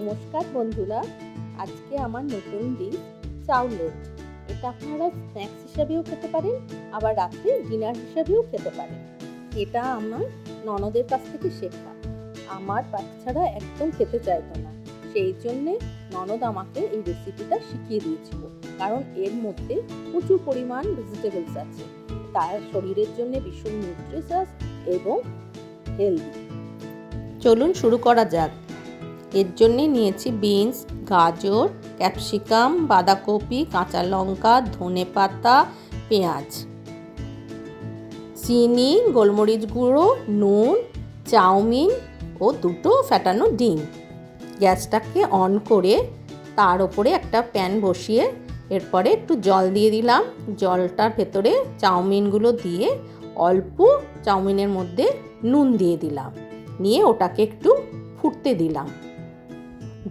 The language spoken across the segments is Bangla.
নমস্কার বন্ধুরা, আজকে আমার নতুন ডিশ চাউলেট এটা আপনারা স্ন্যাক্স হিসাবেও খেতে পারেন, আবার রাত্রে ডিনার হিসাবেও খেতে পারেন। এটা আমার ননদের কাছ থেকে শেখা। আমার বাচ্চারা একদম খেতে চাইতো না। সেই জন্যে ননদ আমাকে এই রেসিপিটা শিখিয়ে দিয়েছিল। কারণ এর মধ্যে প্রচুর পরিমাণ ভেজিটেবলস আছে। তার শরীরের জন্য ভীষণ নিউট্রিশাস এবং হেলদি চলুন শুরু করা যাক। এর জন্যে নিয়েছি বিনস, গাজর, ক্যাপসিকাম, বাঁধাকপি, কাঁচা লঙ্কা, ধনে পাতা, পেঁয়াজ। চিনি, গোলমরিচ গুঁড়ো, নুন, চাউমিন ও দুটো ফ্যাটানো ডিম। গ্যাসটাকে অন করে তার ওপরে একটা প্যান বসিয়ে এরপরে একটু জল দিয়ে দিলাম। জলটার ভেতরে চাউমিনগুলো দিয়ে অল্প চাউমিনের মধ্যে নুন দিয়ে দিলাম। নিয়ে ওটাকে একটু ফুটতে দিলাম।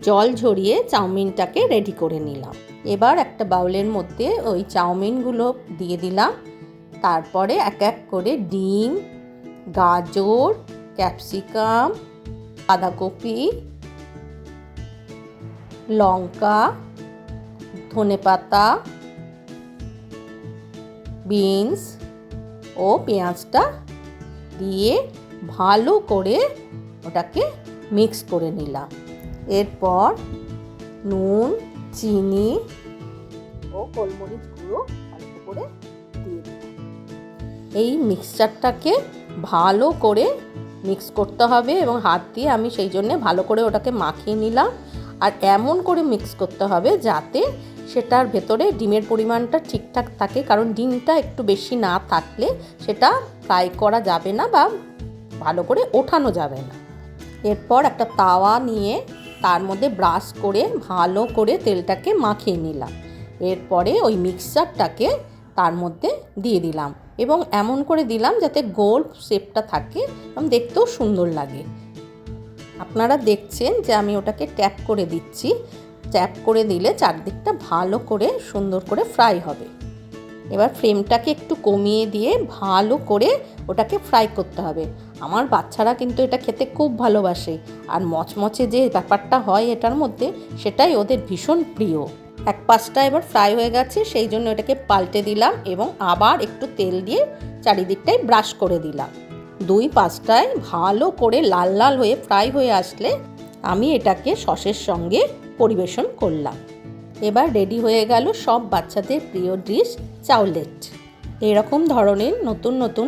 জল ঝরিয়ে চাউমিনটাকে রেডি করে নিলাম। এবার একটা বাউলের মধ্যে ওই চাউমিনগুলো দিয়ে দিলাম। তারপরে এক এক করে ডিম, গাজর, ক্যাপসিকাম, বাঁধাকপি, লঙ্কা, ধনেপাতা, বিনস ও পেঁয়াজটা দিয়ে ভালো করে ওটাকে মিক্স করে নিলাম। এরপর নুন, চিনি ও গোলমরিচ গুঁড়ো অল্প করে দিয়ে এই মিক্সচারটাকে ভালো করে মিক্স করতে হবে এবং হাত দিয়ে আমি সেই জন্যে ভালো করে ওটাকে মাখিয়ে নিলাম। আর এমন করে মিক্স করতে হবে যাতে সেটার ভেতরে ডিমের পরিমাণটা ঠিকঠাক থাকে, কারণ ডিমটা একটু বেশি না থাকলে সেটা ফ্রাই করা যাবে না বা ভালো করে ওঠানো যাবে না। এরপর একটা তাওয়া নিয়ে তার মধ্যে ব্রাশ করে, ভালো করে তেলটাকে মাখিয়ে নিলাম। এরপরে ওই মিক্সচারটাকে তার মধ্যে দিয়ে দিলাম এবং এমন করে দিলাম যাতে গোল শেপটা থাকে এবং দেখতেও সুন্দর লাগে। আপনারা দেখছেন যে আমি ওটাকে ট্যাপ করে দিচ্ছি। ট্যাপ করে দিলে চারদিকটা ভালো করে সুন্দর করে ফ্রাই হবে। এবার ফ্লেমটাকে একটু কমিয়ে দিয়ে ভালো করে ওটাকে ফ্রাই করতে হবে। আমার বাচ্চারা কিন্তু এটা খেতে খুব ভালোবাসে। আর মচমচে যে ব্যাপারটা হয় এটার মধ্যে, সেটাই ওদের ভীষণ প্রিয়। এক পাশটা এবার ফ্রাই হয়ে গেছে, সেই জন্য এটাকে পাল্টে দিলাম এবং আবার একটু তেল দিয়ে চারিদিকটাই ব্রাশ করে দিলাম। দুই পাশটায় ভালো করে লাল লাল হয়ে ফ্রাই হয়ে আসলে আমি এটাকে সসের সঙ্গে পরিবেশন করলাম। এবার রেডি হয়ে গেল সব বাচ্চাদের প্রিয় ডিশ চাউলেট। এরকম ধরনের নতুন নতুন